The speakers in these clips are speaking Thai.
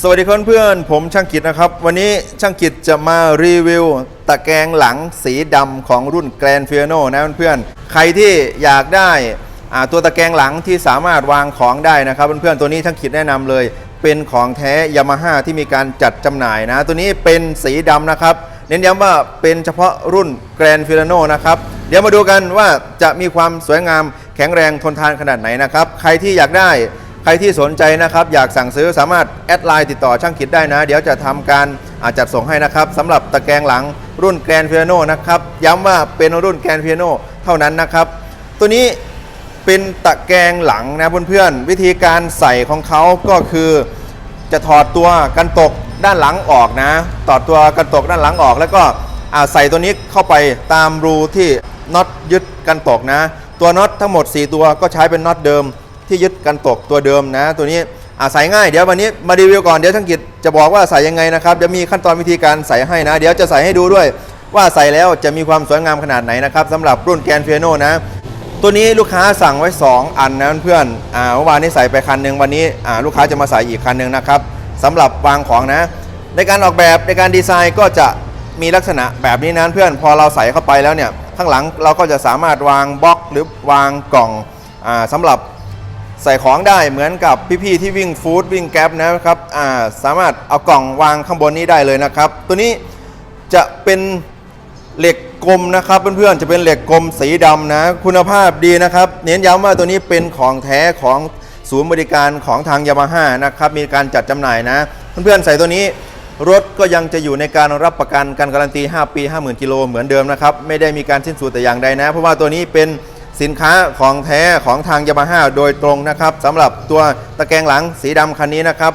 สวัสดีเพื่อนเพื่อนๆผมช่างกิจนะครับ วันนี้ช่างกิจจะมารีวิว ตะแกรงหลังสีดำของรุ่นแกรน f ฟ a โนนะเพื่อนๆใครที่อยากได้ตัวตะแกรงหลังที่สามารถวางของได้นะครับเพื่อนๆตัวนี้ช่างกิจแนะนำเลย เป็นของแท้ยามาฮ่าที่มีการจัดจำหน่ายนะ ตัวนี้เป็นสีดำนะครับ เน้นย้ำว่าเป็นเฉพาะรุ่นแกรน f ฟ a โนนะครับเดี๋ยวมาดูกันว่าจะมีความสวยงามแข็งแรงทนทานขนาดไหนนะครับใครที่อยากได้ ใครที่สนใจนะครับอยากสั่งซื้อสามารถแอดไลน์ติดต่อช่างคิดได้นะ เดี๋ยวจะทำการอาจัดส่งให้นะครับสำหรับตะแกรงหลังรุ่นแกรน f ฟ a โนนะครับย้ำว่าเป็นรุ่นแกรน f ฟ a โนเท่านั้นนะครับ ตัวนี้เป็นตะแกรงหลังนะเพื่อนๆวิธีการใส่ของเขาก็คือจะถอดตัวกันตกด้านหลังออกนะถอดตัวกันตกด้านหลังออกแล้วก็ใส่ตัวนี้เข้าไปตามรูที่น็อตยึดกันตกนะ ตัวน็อตทั้งหมด 4 ตัวก็ใช้เป็นน็อตเดิม ที่ยึดกันตกตัวเดิมนะ ตัวนี้อาใส่ง่ายเดี๋ยววันนี้มารีวิวก่อนเดี๋ยวช่างกิจจะบอกว่าใส่ยังไงนะครับเดี๋ยวมีขั้นตอนวิธีการใส่ให้นะ เดี๋ยวจะใส่ให้ดูด้วย ว่าใส่แล้วจะมีความสวยงามขนาดไหนนะครับสำหรับรุ่นแกนเฟียโนนะ ตัวนี้ลูกค้าสั่งไว้ 2 อันนะเพื่อนอ่าเมื่อวานนี้ใส่ไปคันหนึ่งวันนี้อ่าลูกค้าจะมาใส่อีกคันหนึ่งนะครับสำหรับวางของนะ ในการออกแบบในการดีไซน์ก็จะมีลักษณะแบบนี้นะเพื่อนพอเราใส่เข้าไปแล้วเนี่ยข้างหลังเราก็จะสามารถวางบล็อกหรือวางกล่องอ่าสำหรับ ใส่ของได้เหมือนกับพี่ๆที่วิ่งฟู้ดวิ่งแก๊ปนะครับาสามารถเอากล่องวางข้างบนนี้ได้เลยนะครับ ตัวนี้จะเป็นเหล็กกลมนะครับเพื่อนๆจะเป็นเหล็กกลมสีดำนะ คุณภาพดีนะครับ เน้นย้ำว่าตัวนี้เป็นของแท้ของศูนย์บริการของทางยามาฮ่านะครับมีการจัดจำหน่ายนะ เพื่อนๆใส่ตัวนี้รถก็ยังจะอยู่ในการรับประกันการการันตี 5 ปี 50,000 กิโลเหมือนเดิมนะครับ ไม่ได้มีการสิ้นสุดแต่อย่างใดนะ เพราะว่าตัวนี้เป็น สินค้าของแท้ของทางยามาฮ่าโดยตรงนะครับสำหรับตัวตะแกรงหลังสีดำคันนี้นะครับ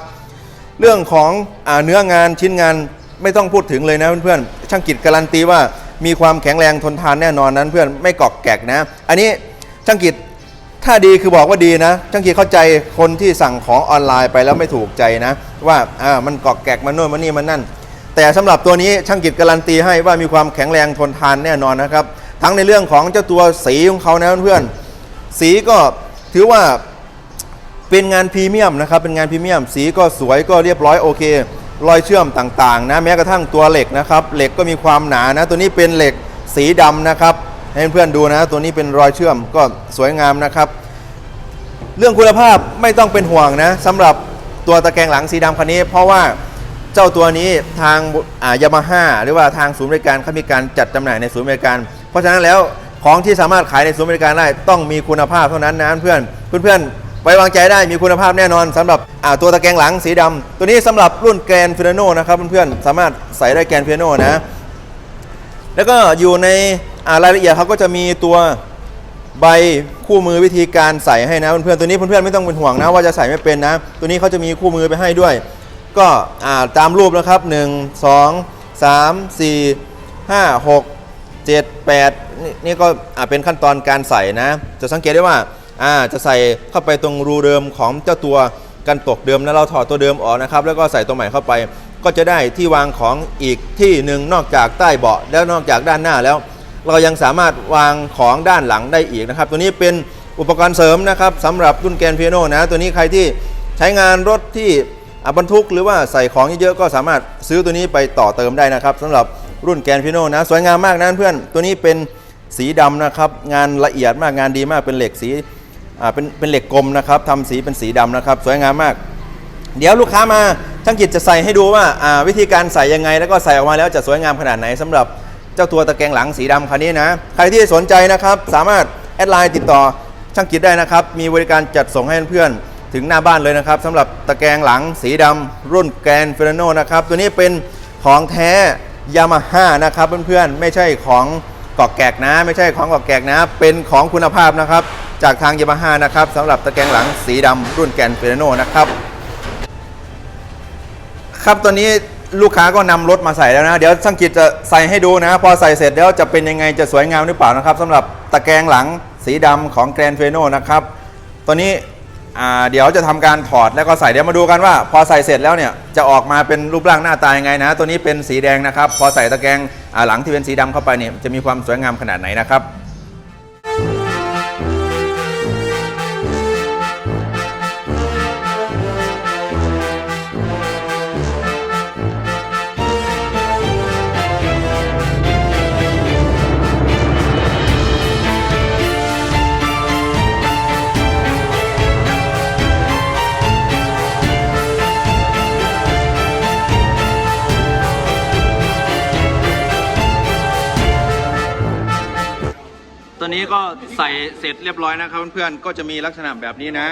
เรื่องของอเนื้องานชิ้นงานไม่ต้องพูดถึงเลยนะเพื่อนๆช่างกิจการันตีว่ามีความแข็งแรงทนทานแน่นอนนั้นเพื่อนไม่กอกแกกนะ อันนี้ช่างกิจถ้าดีคือบอกว่าดีนะ ช่างกิจเข้าใจคนที่สั่งของออนไลน์ไปแล้วไม่ถูกใจนะ ว่าอ่ามันกอกแกกมันโน่นมันนี่มันนั่น แต่สำหรับตัวนี้ช่างกิจการันตีให้ว่ามีความแข็งแรงทนทานแน่นอนนะครับ ทั้งในเรื่องของเจ้าตัวสีของเขานะเพื่อนๆสีก็ถือว่าเป็นงานพรีเมียมนะครับเป็นงานพรีเมียม สีก็สวยก็เรียบร้อยโอเค รอยเชื่อมต่างๆ นะแม้กระทั่งตัวเหล็กนะครับเหล็กก็มีความหนานะ ตัวนี้เป็นเหล็กสีดำนะครับ ให้เพื่อนดูนะ ตัวนี้เป็นรอยเชื่อมก็สวยงามนะครับ เรื่องคุณภาพไม่ต้องเป็นห่วงนะสำหรับตัวตะแกรงหลังสีดำคันนี้ เพราะว่าเจ้าตัวนี้ทางยามาฮ่าหรือว่าทางศูนย์บริการเขามีการจัดจำหน่ายในศูนย์บริการ เพราะฉะนั้นแล้วของที่สามารถขายในศูนย์บริการได้ต้องมีคุณภาพเท่านั้นนะเพื่อนเพื่อนๆไว้วางใจได้มีคุณภาพแน่นอนสำหรับตัวตะแกรงหลังสีดำตัวนี้สำหรับรุ่นแกรนฟิโนนะครับเพื่อนๆสามารถใส่ได้แกรนฟิโนนะ แล้วก็อยู่ในรายละเอียดเขาก็จะมีตัวใบคู่มือวิธีการใส่ให้นะเพื่อนๆตัวนี้เพื่อนๆไม่ต้องเป็นห่วงนะว่าจะใส่ไม่เป็นนะ ตัวนี้เขาจะมีคู่มือไปให้ด้วย ก็ตามรูปนะครับ 1 2 3 4 5 6 7 8นี่นี่ก็เป็นขั้นตอนการใส่นะ จะสังเกตได้ว่าอ่าจะใส่เข้าไปตรงรูเดิมของเจ้าตัวกันตกเดิมแล้วเราถอดตัวเดิมออกนะครับ แล้วก็ใส่ตัวใหม่เข้าไป ก็จะได้ที่วางของอีกที่หนึ่งนอกจากใต้เบาะแล้วนอกจากด้านหน้าแล้ว เรายังสามารถวางของด้านหลังได้อีกนะครับ ตัวนี้เป็นอุปกรณ์เสริมนะครับสำหรับรุ่นแกนเพียโนนะตัวนี้ใครที่ใช้งานรถที่อะบรรทุกหรือว่าใส่ของเยอะๆก็สามารถซื้อตัวนี้ไปต่อเติมได้นะครับสำหรับ รุ่นแกนพียโนนะสวยงามมากนะเพื่อนตัวนี้เป็นสีดำนะครับ งานละเอียดมากงานดีมากเป็นเหล็กสีอ่าเป็นเป็นเหล็กกลมนะครับทำสีเป็นสีดำนะครับ สวยงามมาก เดี๋ยวลูกค้ามาช่างกิจจะใส่ให้ดูว่าอ่าวิธีการใส่ยังไง แล้วก็ใส่ออกมาแล้วจะสวยงามขนาดไหนสำหรับเจ้าตัวตะแกรงหลังสีดำคันนี้นะใครที่สนใจนะครับ สามารถแอดไลน์ติดต่อช่างกิจได้นะครับ มีบริการจัดส่งให้เพื่อนถึงหน้าบ้านเลยนะครับสำหรับตะแกรงหลังสีดำรุ่นแกรนเฟรโนนะครับตัวนี้เป็นของแท้ ยามาฮ่านะครับเพื่อนๆ ไม่ใช่ของกอกแกกนะ ไม่ใช่ของกอกแกกนะ เป็นของคุณภาพนะครับ จากทางยามาฮ่านะครับสำหรับตะแกรงหลังสีดำรุ่นแกรนเฟรโนนะครับ ครับตอนนี้ลูกค้าก็นำรถมาใส่แล้วนะ เดี๋ยวช่างกิจจะใส่ให้ดูนะ พอใส่เสร็จแล้วจะเป็นยังไงจะสวยงามหรือเปล่านะครับสำหรับตะแกรงหลังสีดำของแกรนเฟโนนะครับ ตอนนี้ อ่าเดี๋ยวจะทำการถอดแล้วก็ใส่เดี๋ยวมาดูกันว่า พอใส่เสร็จแล้วเนี่ยจะออกมาเป็นรูปร่างหน้าตายังไงนะ ตัวนี้เป็นสีแดงนะครับ พอใส่ตะแกรงหลังที่เป็นสีดำเข้าไปเนี่ยจะมีความสวยงามขนาดไหนนะครับ ก็ใส่เสร็จเรียบร้อยนะครับเพื่อนๆ ก็จะมีลักษณะแบบนี้นะ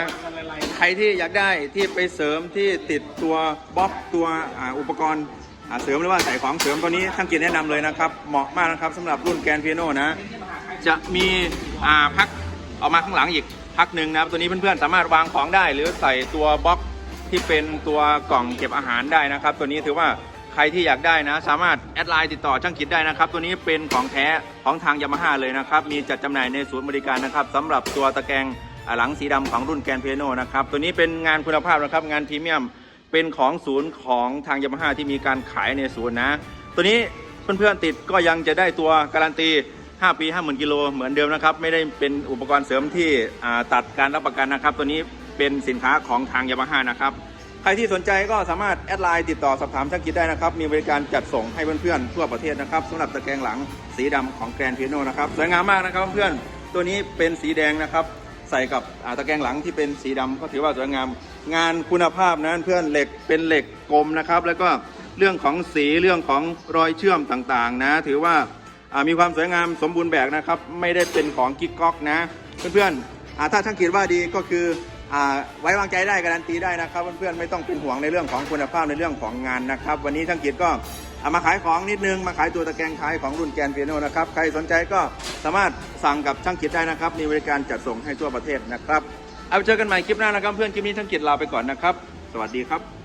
ใครที่อยากได้ที่ไปเสริมที่ติดตัวบล็อกตัวอ่าอุปกรณ์อ่าเสริมหรือว่าใส่ของเสริมตัวนี้ช่างกิจแนะนำเลยนะครับ เหมาะมากนะครับสำหรับรุ่นแกนเปียโนนะ จะมีอ่าพักออกมาข้างหลังอีกพักหนึ่งนะครับตัวนี้เพื่อนๆ สามารถวางของได้ หรือใส่ตัวบล็อกที่เป็นตัวกล่องเก็บอาหารได้นะครับ ตัวนี้ถือว่าใครที่อยากได้นะ สามารถแอดไลน์ติดต่อช่างกิจได้นะครับ ตัวนี้เป็นของแท้ ของทางยามาฮ่าเลยนะครับ มีจัดจำหน่ายในศูนย์บริการนะครับสำหรับตัวตะแกรงหลังสีดำของรุ่นแกนเปียโนนะครับ ตัวนี้เป็นงานคุณภาพนะครับ งานพรีเมียม เป็นของศูนย์ของทางยามาฮ่าที่มีการขายในศูนย์นะ ตัวนี้เพื่อนๆติดก็ยังจะได้ตัวการันตี 5 ปี 50,000กิโลเหมือนเดิมนะครับ ไม่ได้เป็นอุปกรณ์เสริมที่ตัดการรับประกันนะครับ ตัวนี้เป็นสินค้าของทางยามาฮ่านะครับ ใครที่สนใจก็สามารถแอดไลน์ติดต่อสอบถามช่างกิจได้นะครับ มีบริการจัดส่งให้เพื่อนๆทั่วประเทศนะครับสำหรับตะแกรงหลังสีดำของแกรนพีโนนะครับสวยงามมากนะครับเพื่อนตัวนี้เป็นสีแดงนะครับ ใส่กับตะแกรงหลังที่เป็นสีดำก็ถือว่าสวยงาม งานคุณภาพนะเพื่อนเหล็กเป็นเหล็กกลมนะครับ แล้วก็เรื่องของสีเรื่องของรอยเชื่อมต่างๆ นะ ถือว่ามีความสวยงามสมบูรณ์แบบนะครับ ไม่ได้เป็นของกิ๊กก๊อกนะ เพื่อนๆอ่าถ้าช่างคิดว่าดีก็คือ ไว้วางใจได้การันตีได้นะครับเพื่อนๆไม่ต้องเป็นห่วงในเรื่องของคุณภาพในเรื่องของงานนะครับ วันนี้ช่างกิจก็เอามาขายของนิดนึงมาขายตัวตะแกรงท้ายของรุ่นแกนเปียโนนะครับใครสนใจก็สามารถสั่งกับช่างกิจได้นะครับ มีบริการจัดส่งให้ทั่วประเทศนะครับ เอาไปเจอกันใหม่คลิปหน้านะครับ เพื่อนคลิปนี้ช่างกิจลาไปก่อนนะครับ สวัสดีครับ